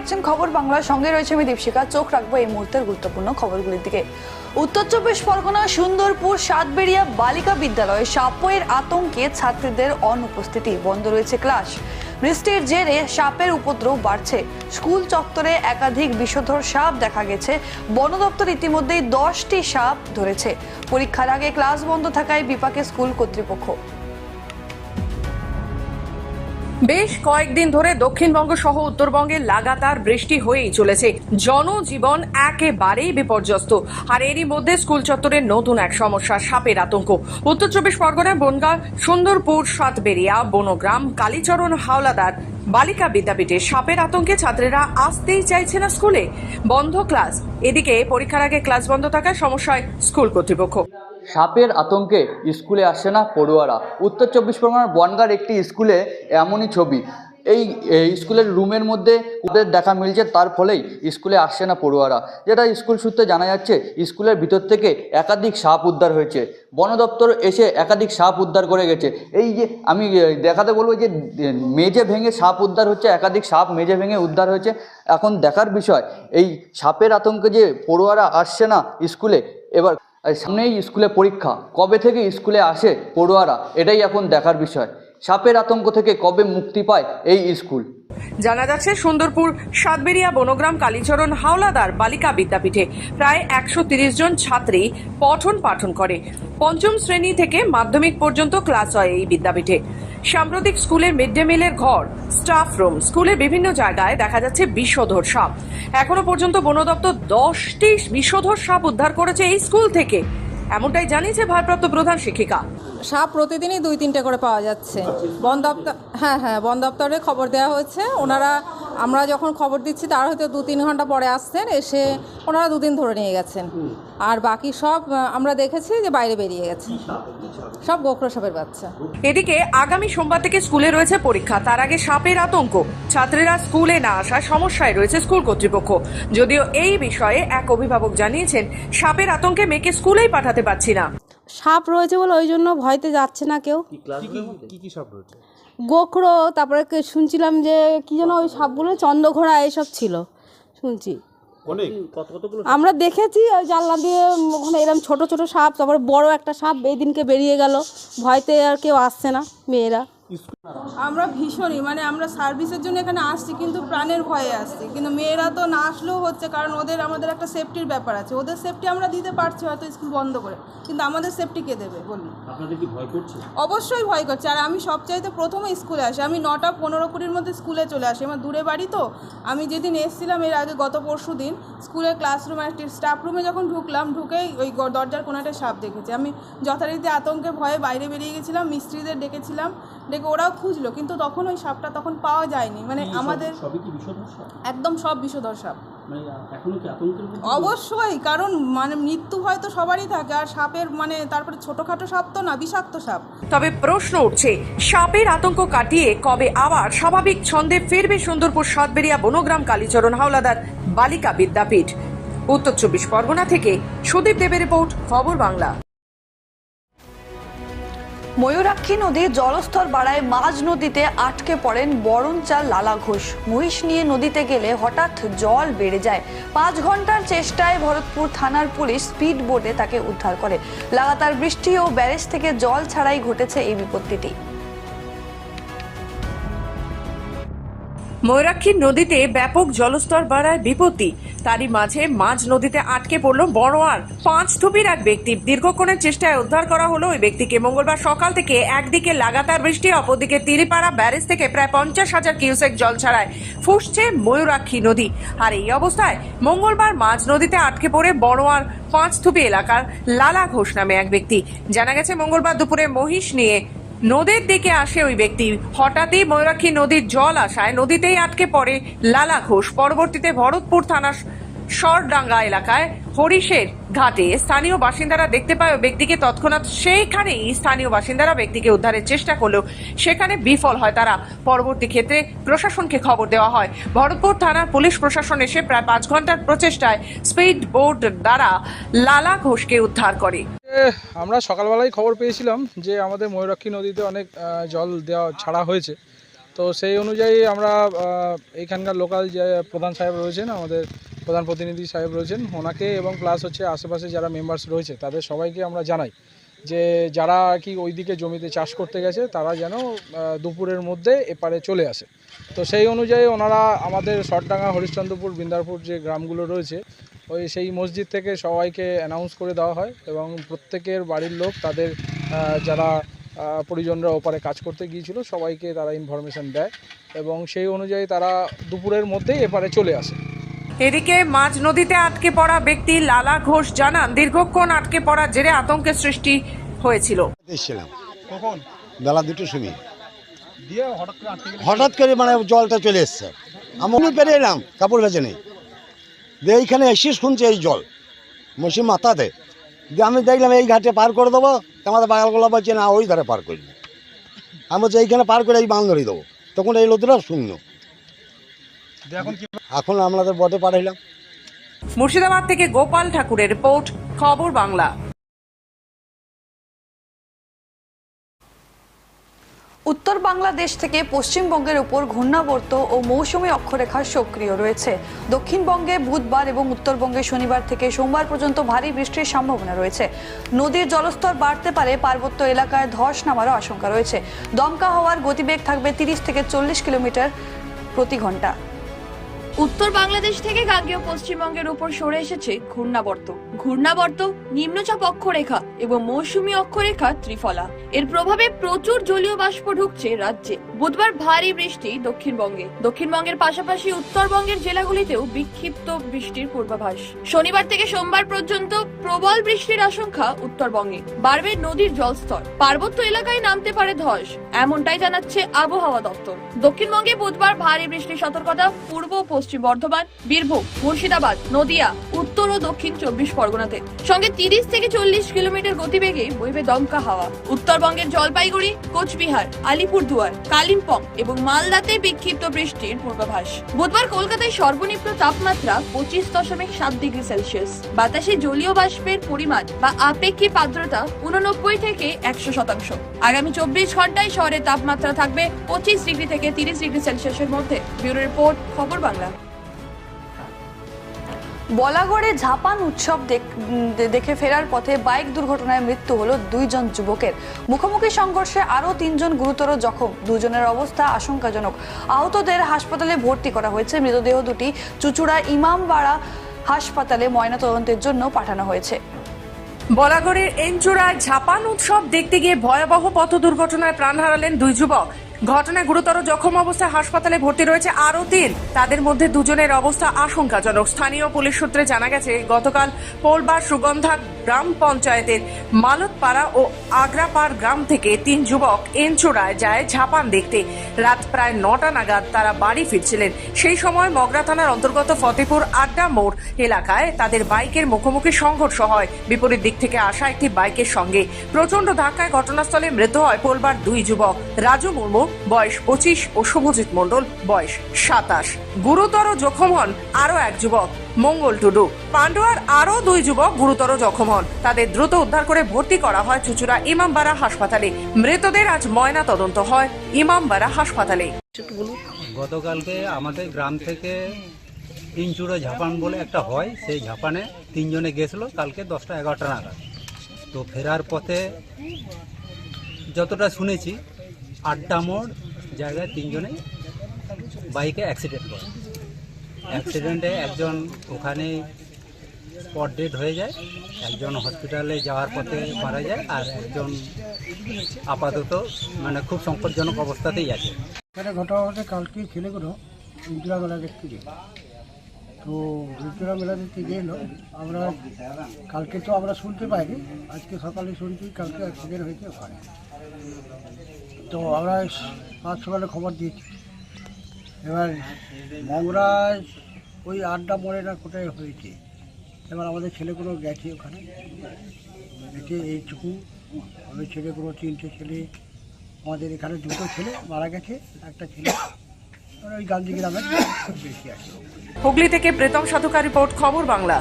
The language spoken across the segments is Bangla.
দেখছেন খবর বাংলার সঙ্গে রয়েছে আমি দীপশিকা চোখ রাখব এই মুহূর্তের গুরুত্বপূর্ণ খবরগুলির দিকে। উত্তর চব্বিশ পরগনা, সুন্দরপুর, সাতবেড়িয়া, বালিকা বিদ্যালয়ে সাপের আতঙ্কে ছাত্রীদের অনুপস্থিতি। বন্ধ রয়েছে ক্লাস। বৃষ্টির জেরে সাপের উপদ্রব বাড়ছে। স্কুল চত্বরে একাধিক বিষধর সাপ দেখা গেছে। বন দপ্তর ইতিমধ্যেই দশটি সাপ ধরেছে। পরীক্ষার আগে ক্লাস বন্ধ থাকায় বিপাকে স্কুল কর্তৃপক্ষ। বেশ কয়েকদিন ধরে দক্ষিণবঙ্গ সহ উত্তরবঙ্গে লাগাতার বৃষ্টি হয়েই চলেছে। জনজীবন একেবারেই বিপর্যস্ত। আর এরই মধ্যে স্কুল চত্বরের নতুন এক সমস্যা, সাপের আতঙ্ক। উত্তর চব্বিশ পরগনার বনগাঁ, সুন্দরপুর, সাতবেরিয়া, বনগ্রাম, কালীচরণ হাওলাদার, বালিকা বিদ্যাপীঠে সাপের আতঙ্কে ছাত্রীরা আসতেই চাইছে না স্কুলে। বন্ধ ক্লাস। এদিকে পরীক্ষার আগে ক্লাস বন্ধ থাকায় সমস্যায় স্কুল কর্তৃপক্ষ। সাপের আতঙ্কে স্কুলে আসছে না পড়ুয়ারা। উত্তর চব্বিশ পরগনার বনগার একটি স্কুলে এমনই ছবি। এই স্কুলের রুমের মধ্যে ওদের দেখা মিলছে, তার ফলেই স্কুলে আসছে না পড়ুয়ারা। যেটা স্কুল সূত্রে জানা যাচ্ছে, স্কুলের ভিতর থেকে একাধিক সাপ উদ্ধার হয়েছে। বন দপ্তর এসে একাধিক সাপ উদ্ধার করে গেছে। এই যে, আমি দেখাতে বলব যে মেঝে ভেঙে সাপ উদ্ধার হচ্ছে, একাধিক সাপ মেঝে ভেঙে উদ্ধার হয়েছে। এখন দেখার বিষয়, এই সাপের আতঙ্কে যে পড়ুয়ারা আসছে না স্কুলে, এবার সামনেই স্কুলে পরীক্ষা। কবে থেকে স্কুলে আসে পড়ুয়ারা? এটাই এখন দেখার বিষয়। সাপের আতঙ্ক থেকে কবে মুক্তি পায় এই স্কুল? জানা যাচ্ছে সুন্দরপুর সাতবেরিয়া বনগ্রাম, কালীচরণ, হাওলাদার, বালিকা বিদ্যাপীঠে প্রায় একশো জন ছাত্রী পঠন পাঠন করে। পঞ্চম শ্রেণি থেকে মাধ্যমিক পর্যন্ত ক্লাস হয় এই বিদ্যাপীঠে। সাম্প্রতিক স্কুলের মিড ডে মিলের ঘর, স্টাফ রুম, স্কুলের বিভিন্ন জায়গায় দেখা যাচ্ছে বিষধর সাপ। এখনও পর্যন্ত বন দপ্তর দশটি বিষধর সাপ উদ্ধার করেছে এই স্কুল থেকে। এমনটাই জানিয়েছে ভারপ্রাপ্ত প্রধান শিক্ষিকা। সাপ প্রতিদিনই দুই তিনটে করে পাওয়া যাচ্ছে। বন দপ্তর হ্যাঁ হ্যাঁ বন দপ্তরে খবর দেওয়া হয়েছে। ওনারা আমরা যখন খবর দিচ্ছি তার হয়তো দু তিন ঘণ্টা পরে আসছেন এসে ওনারা দুদিন ধরে নিয়ে গেছেন। আর বাকি সব আমরা দেখেছি যে বাইরে বেরিয়ে গেছে। সব গোখরো সাপের বাচ্চা। এদিকে আগামী সোমবার থেকে স্কুলে রয়েছে পরীক্ষা। তার আগে সাপের আতঙ্ক। ছাত্রীরা স্কুলে না আসার সমস্যায় রয়েছে স্কুল কর্তৃপক্ষ। যদিও এই বিষয়ে এক অভিভাবক জানিয়েছেন সাপের আতঙ্কে মেয়েকে স্কুলেই পাঠাতে পারছি না। সাপ রয়েছে বলে ওই জন্য ভয়তে যাচ্ছে না কেউ। কি কি সাপ রয়েছে? গোখরো তারপরে শুনছিলাম যে কি যেন ওই সাপগুলো চন্দ্রঘোড়া এইসব ছিল। শুনছি। আমরা দেখেছি ওই জানলা দিয়ে ওখানে এরকম ছোট ছোট সাপ তারপরে বড় একটা সাপ এই দিনকে বেরিয়ে গেল। ভয়তে আর কেউ আসছে না মেয়েরা। আমরা ভীষণই মানে আমরা সার্ভিসের জন্য এখানে আসছি কিন্তু প্রাণের ভয়ে আসছি। কিন্তু মেয়েরা তো না আসলেও হচ্ছে কারণ ওদের আমাদের একটা সেফটির ব্যাপার আছে। ওদের সেফটি আমরা দিতে পারছি হয়তো স্কুল বন্ধ করে কিন্তু আমাদের সেফটি কে দেবে বলুন? অবশ্যই ভয় করছে। আর আমি সবচাইতে প্রথমে স্কুলে আসি। আমি নটা পনেরো কুড়ির মধ্যে স্কুলে চলে আসি। আমার দূরে বাড়ি তো। আমি যেদিন এসেছিলাম এর আগে গত পরশু দিন স্কুলের ক্লাসরুমে একটি স্টাফ রুমে যখন ঢুকলাম ঢুকেই ওই দরজার কোনো একটা সাপ দেখেছি। আমি যথারীতি আতঙ্কে ভয়ে বাইরে বেরিয়ে গেছিলাম মিস্ত্রিদের ডেকেছিলাম। ডেকে ওরাও খুঁজলো কিন্তু তখন ওই সাপটা তখন পাওয়া যায়নি। মানে আমাদের একদম সব বিষধর সাপ। মানে এখনও কি আতঙ্কের মধ্যে অবশ্যই কারণ মানে মৃত্যু হয়তো সবারই থাকে আর সাপের মানে তারপরে ছোটখাটো সাপ তো না বিষাক্ত সাপ। তবে প্রশ্ন উঠছে সাপের আতঙ্ক কাটিয়ে কবে আবার স্বাভাবিক ছন্দে ফিরবে সুন্দরপুর সাতবেরিয়া বনগ্রাম কালীচরণ হাওলাদার বালিকা বিদ্যাপীঠ? উত্তর চব্বিশ পরগনা থেকে সুদীপ দেবের রিপোর্ট খবর বাংলা। ময়ূরাক্ষী নদীর জলস্তর বাড়ায় মাঝ নদীতে আটকে পড়েন বরণচাল লালা ঘোষ। মহিষ নিয়ে নদীতে গেলে হঠাৎ জল বেড়ে যায়। পাঁচ ঘণ্টার চেষ্টায় ভরতপুর থানার পুলিশ স্পিড বোটে তাকে উদ্ধার করে। লাগাতার বৃষ্টি ও ব্যারেজ থেকে জল ছাড়াই ঘটেছে এই বিপত্তিটি। ময়ূরাক্ষী নদীতে ব্যাপক জলস্তর বাড়ায় বিপত্তি। তারই মাঝে মাঝ নদীতে আটকে পড়ল বড়োয়ার। পাঁচ থুপির এক ব্যক্তি। দীর্ঘক্ষণের চেষ্টায় উদ্ধার করা হলো ওই ব্যক্তিকে। মঙ্গলবার সকাল থেকে একদিকে লাগাতার বৃষ্টি, অপরদিকে তিরিপাড়া ব্যারেজ থেকে প্রায় পঞ্চাশ হাজার কিউসেক জল ছাড়ায় ফুসছে ময়ূরাক্ষী নদী। আর এই অবস্থায় মঙ্গলবার মাঝ নদীতে আটকে পড়ে বড় বড়োয়ার পাঁচথুপি এলাকার লালা ঘোষ নামে এক ব্যক্তি। জানা গেছে, মঙ্গলবার দুপুরে মহিষ নিয়ে নদীর দিকে আসে ওই ব্যক্তি। হঠাৎই ময়ূরাক্ষী নদীর জল আসায় নদীতেই আটকে পড়ে লালা ঘোষ। পরবর্তীতে ভরতপুর থানার সরডাঙ্গা এলাকায় হরিশের ঘাটে স্থানীয় বাসিন্দারা দেখতে পায় ব্যক্তিকে তৎক্ষণাৎ সেইখানেই স্থানীয় বাসিন্দারা ব্যক্তিকে উদ্ধারের চেষ্টা করলেও সেখানে বিফল হয় তারা। পরবর্তী ক্ষেত্রে প্রশাসনকে খবর দেওয়া হয়। ভরতপুর থানার পুলিশ প্রশাসন এসে প্রায় পাঁচ ঘণ্টার প্রচেষ্টায় স্পিড বোট দ্বারা লালা ঘোষকে উদ্ধার করে। আমরা সকালবেলায় খবর পেয়েছিলাম যে আমাদের ময়ূরাক্ষী নদীতে অনেক জল দেওয়া ছাড়া হয়েছে। তো সেই অনুযায়ী আমরা আহ, এইখানকার লোকাল যে প্রধান সাহেব রয়েছেন আমাদের প্রধান প্রতিনিধি সাহেব রয়েছেন। ওনাকে এবং প্লাস হচ্ছে আশেপাশে যারা মেম্বার্স রয়েছে, তাদের সবাইকে আমরা জানাই যে যারা আর কি ওইদিকে জমিতে চাষ করতে গেছে, তারা যেন দুপুরের মধ্যে এপারে চলে আসে। তো সেই অনুযায়ী ওনারা আমাদের শটডাঙ্গা হরিশ্চন্দ্রপুর, বিন্দারপুর যে গ্রামগুলো রয়েছে, ওই সেই মসজিদ থেকে সবাইকে অ্যানাউন্স করে দেওয়া হয় এবং প্রত্যেকের বাড়ির লোক, তাদের যারা পরিজনরা ওপারে কাজ করতে গিয়েছিল, সবাইকে তারা ইনফরমেশন দেয় এবং সেই অনুযায়ী তারা দুপুরের মধ্যেই এপারে চলে আসে। এদিকে মাঝ নদীতে আটকে পড়া ব্যক্তি লালা ঘোষ জানান দীর্ঘক্ষণ আটকে পড়ার জেরে আতঙ্কের সৃষ্টি হয়েছিল। এসেছিলাম। কখন? বেলা দুটোর সময়। দিয়ে হঠাৎ করে আটকে গেলে? হঠাৎ করে মানে জলটা চলে এসছে। আমি অমনি পেরে এলাম কাপড় ভেজে নেই। দিয়ে এইখানে এসে শুনছে এই জল। মসি মাথাতে দিয়ে আমি দেখলাম এই ঘাটে পার করে দেবো তা আমাদের বাগালগুলো বলছে না ওই ধারে পার করবি আমি বলছি এইখানে পার করে এই বাঁধ ধরিয়ে দেবো। তখন এই লোকটা শূন্য এখন আমাদের বটে পাঠাইলাম। মুর্শিদাবাদ থেকে গোপাল ঠাকুরের রিপোর্ট খবর বাংলা। উত্তর বাংলাদেশ থেকে পশ্চিমবঙ্গের উপর ঘূর্ণাবর্ত ও মৌসুমী অক্ষরেখা সক্রিয় রয়েছে। দক্ষিণবঙ্গে বুধবার এবং উত্তরবঙ্গে শনিবার থেকে সোমবার পর্যন্ত ভারী বৃষ্টির সম্ভাবনা রয়েছে। নদীর জলস্তর বাড়তে পারে পার্বত্য এলাকায় ধস নামারও আশঙ্কা রয়েছে। দমকা হওয়ার গতিবেগ থাকবে তিরিশ থেকে চল্লিশ কিলোমিটার প্রতি ঘণ্টা। উত্তর বাংলাদেশ থেকে গাঙ্গেয় পশ্চিমবঙ্গের উপর সরে এসেছে ঘূর্ণাবর্ত। ঘূর্ণাবর্ত, নিম্নচাপ অক্ষরেখা এবং মৌসুমী অক্ষরেখা ত্রিফলা। এর প্রভাবে প্রচুর জলীয় বাষ্প ঢুকছে রাজ্যে। বুধবার ভারী বৃষ্টি দক্ষিণবঙ্গে। দক্ষিণবঙ্গের পাশাপাশি উত্তরবঙ্গের জেলাগুলিতেও বিক্ষিপ্ত বৃষ্টির পূর্বাভাস। শনিবার থেকে সোমবার পর্যন্ত প্রবল বৃষ্টির আশঙ্কা উত্তরবঙ্গে। বাড়বে নদীর জলস্তর। পার্বত্য এলাকায় নামতে পারে ধস, এমনটাই জানাচ্ছে আবহাওয়া দপ্তর। দক্ষিণবঙ্গে বুধবার ভারী বৃষ্টির সতর্কতা পূর্ব পশ্চিম বর্ধমান, বীরভূম, মুর্শিদাবাদ, নদিয়া, উত্তর ও দক্ষিণ চব্বিশ পরগনাতে। সঙ্গে তিরিশ থেকে চল্লিশ কিলোমিটার গতিবেগে বইবে দমকা হাওয়া। উত্তরবঙ্গের জলপাইগুড়ি, কোচবিহার, আলিপুরদুয়ার, কালিম্পং এবং মালদাতে বিক্ষিপ্ত বৃষ্টির পূর্বাভাস। বুধবার কলকাতায় সর্বনিম্ন তাপমাত্রা পঁচিশ দশমিক সাত ডিগ্রি সেলসিয়াস। বাতাসে জলীয় বাষ্পের পরিমাণ বা আপেক্ষিক আর্দ্রতা উননব্বই থেকে একশো শতাংশ। আগামী চব্বিশ ঘন্টায় শহরের তাপমাত্রা থাকবে পঁচিশ ডিগ্রি থেকে তিরিশ ডিগ্রি সেলসিয়াসের মধ্যে। ব্যুরো রিপোর্ট, খবর বাংলা। বলাগড়ে ঝাপান উৎসব দেখ- ফেরার পথে বাইক দুর্ঘটনায় মৃত্যু হলো দুইজন যুবকের। মুখোমুখি সংঘর্ষে আরও তিনজন গুরুতর জখম। দুজনের অবস্থা আশঙ্কাজনক। আহতদের হাসপাতালে ভর্তি করা হয়েছে। মৃতদেহ দুটি চুচুড়া ইমামবাড়া হাসপাতালে ময়নাতদন্তের জন্য পাঠানো হয়েছে। বলাগড়ের এনচুরায় ঝাপান উৎসব দেখতে গিয়ে ভয়াবহ পথ দুর্ঘটনায় প্রাণ হারালেন দুই যুবক। ঘটনায় গুরুতর জখম অবস্থায় হাসপাতালে ভর্তি রয়েছে আরও তিন। তাদের মধ্যে দুজনের অবস্থা আশঙ্কাজনক। স্থানীয় পুলিশ সূত্রে জানা গেছে, গতকাল পোলবার সুগন্ধা গ্রাম পঞ্চায়েতের মালতপাড়া ও আগ্রাপাড় গ্রাম থেকে তিন যুবক এনচুরায় যায় ঝাপান দেখতে। রাত প্রায় নটা নাগাদ তারা বাড়ি ফিরছিলেন। সেই সময় মগরা থানার অন্তর্গত ফতেপুর আড্ডা মোড় এলাকায় তাদের বাইকের মুখোমুখি সংঘর্ষ হয়। বিপরীত দিক থেকে আসা একটি বাইকের সঙ্গে। প্রচণ্ড ধাক্কায় ঘটনাস্থলে মৃত হয় পোলবার দুই যুবক। রাজু মুর্মু, বয়স পঁচিশ, ও শুভজিৎ মণ্ডল, বয়স সাতাশ। গুরুতর জখম হন আরও এক যুবক। মঙ্গল টুডু। পান্ডুয়ার আরও দুই যুবক গুরুতর জখম হন। তাদের দ্রুত উদ্ধার করে ভর্তি করা হয় চুচুড়া ইমামবাড়া হাসপাতালে। মৃতদের আজ ময়না তদন্ত হয় ইমামবাড়া হাসপাতালে। গতকালকে আমাদের গ্রাম থেকে তিনচুড়ো ঝাপান বলে একটা হয়, সেই ঝাপানে তিনজনে গেছিল, কালকে দশটা এগারোটা নাগাদ। তো ফেরার পথে যতটা শুনেছি, আড্ডা মোড় জায়গায় তিনজনে বাইকে অ্যাক্সিডেন্ট করে। অ্যাক্সিডেন্টে একজন ওখানে স্পট ডেড হয়ে যায়, একজন হসপিটালে যাওয়ার পথে মারা যায়, আর একজন আপাতত মানে খুব সংকটজনক অবস্থাতেই আছে। এটা ঘটনা ঘটে কালকে ছেলেগুলো ইন্দিরা মেলা দেখতে গেল তো ইন্দিরা মেলা দেখতে গেল আমরা কালকে তো আমরা শুনতে পাইনি, আজকে সকালে শুনছি, কালকে অ্যাক্সিডেন্ট হয়েছে ওখানে। তো আমরা পাঁচ সকালে খবর দিয়েছি। এবার মংরাজ ওই আড্ডা মরে না কোথায় হয়েছে? এবার আমাদের ছেলেগুলো গেছে ওখানে। গেছে এইটুকু ওই ছেলেগুলো তিনটে ছেলে। আমাদের এখানে দুটো ছেলে মারা গেছে, একটা ছেলে। ওই গান্ধী গ্রামের বেশি আছে। হুগলি থেকে প্রেতম সাধুকার রিপোর্ট, খবর বাংলা।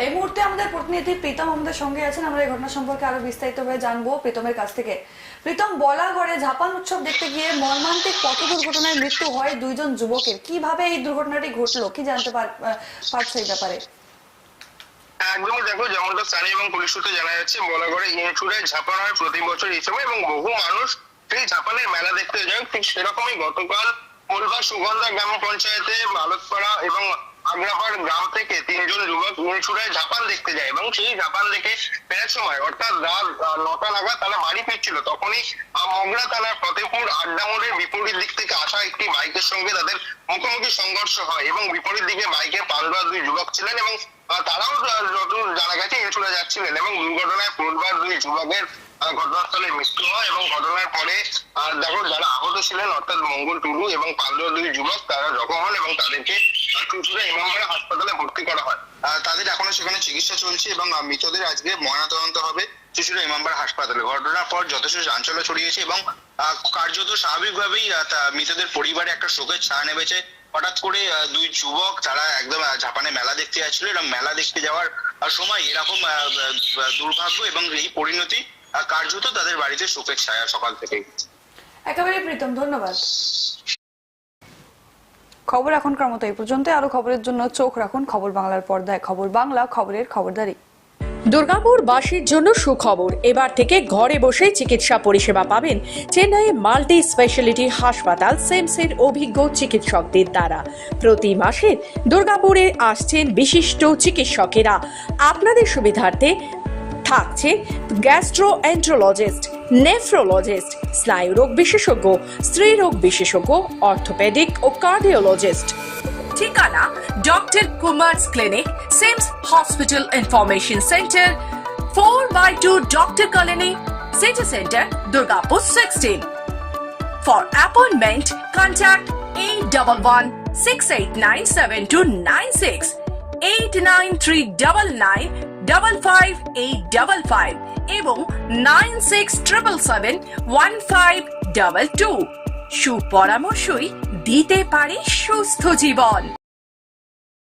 এই মুহূর্তে আমাদের প্রতিনিধি প্রীতম আমাদের সঙ্গে আছেন। আমরা এই ঘটনা সম্পর্কে আরও বিস্তারিতভাবে জানব প্রীতমের কাছ থেকে। প্রীতম, বলাগড়ে ঝাপান উৎসব দেখতে গিয়ে মর্মান্তিক পথ দুর্ঘটনায় মৃত্যু হয় দুইজন যুবকের? কীভাবে এই দুর্ঘটনাটি ঘটলো? কি জানতে পার- পারছ এই ব্যাপারে? একদমই দেখো, যেমনটা স্থানীয় এবং পুলিশ সূত্রে জানা যাচ্ছে, বলাগড়ে ইনচুরে ঝাপান হয় প্রতি বছর এই সময় এবং বহু মানুষ সেই ঝাপানের মেলা দেখতে যায় ঠিক সেরকমই গতকাল মোলবা সুগন্ধা গ্রাম পঞ্চায়েতে আলোকপাড়া এবং আগ্রাপাড় গ্রাম থেকে তিনজন যুবক ইনচুরায় ঝাপান দেখতে যায় এবং সেই ঝাপান দেখে ফেরার সময় অর্থাৎ রাত নটা নাগাদ তারা বাড়ি ফিরছিল। তখনই মগরা থানার ফতেপুর আড্ডা বিপরীত দিক থেকে আসা একটি বাইকের সঙ্গে তাদের মুখোমুখি সংঘর্ষ হয় এবং বিপরীত দিকে বাইকে পালবা দুই যুবক ছিলেন এবং তারাও যতদূর জানা গেছে ইনচুরে যাচ্ছিলেন এবং দুর্ঘটনায় পূর্বার দুই যুবকের ঘটনাস্থলে মৃত্যু হয় এবং ঘটনার পরে দেখো যারা আহত ছিলেন অর্থাৎ মঙ্গল টুডু এবং পালবা দুই যুবক তারা জখম হন এবং তাদেরকে চুচুড়া ইমামবাড়া হাসপাতালে ভর্তি করা হয়। তাদের এখনও সেখানে চিকিৎসা চলছে এবং মৃতদের আজকে ময়নাতদন্ত হবে চুচুড়া ইমামবাড়া হাসপাতালে। ঘটনার পর যথেষ্ট চাঞ্চল্য ছড়িয়েছে এবং কার্যত স্বাভাবিকভাবেই মৃতদের পরিবারে একটা শোকের ছায়া নেমেছে। হঠাৎ করে দুই যুবক তারা একদম জাপানে মেলা দেখতে যাচ্ছিল এবং মেলা দেখতে যাওয়ার সময় এরকম দুর্ভাগ্য এবং এই পরিণতি কার্যত তাদের বাড়িতে শোকের ছায়া সকাল থেকেই। একেবারে প্রীতম, ধন্যবাদ। খবর এখনকার মতো এই পর্যন্ত আরও খবরের জন্য চোখ রাখুন খবর বাংলার পর্দায়। খবর বাংলা, খবরের খবরদারি। দুর্গাপুর বাসীর জন্য সুখবর। এবার থেকে ঘরে বসে চিকিৎসা পরিষেবা পাবেন চেন্নাইয়ে মাল্টি স্পেশালিটি হাসপাতাল সেমসের অভিজ্ঞ চিকিৎসকদের দ্বারা। প্রতি মাসে দুর্গাপুরে আসছেন বিশিষ্ট চিকিৎসকেরা। আপনাদের সুবিধার্থে থাকছে গ্যাস্ট্রোএন্ট্রোলজিস্ট নেফ্রোলজিস্ট স্নায়ুরোগ বিশেষজ্ঞ স্ত্রীরোগ বিশেষজ্ঞ অর্থোপেডিক ও কার্ডিওলজিস্ট ঠিকানা doctor Kumar's clinic CIMS hospital information centre four by two doctor colony city centre Durgapur sixteen For appointment, contact 811-689-7296, 89399-55855 এবং 9677-1522 সুপরামর্শই দিতে পারে সুস্থ জীবন।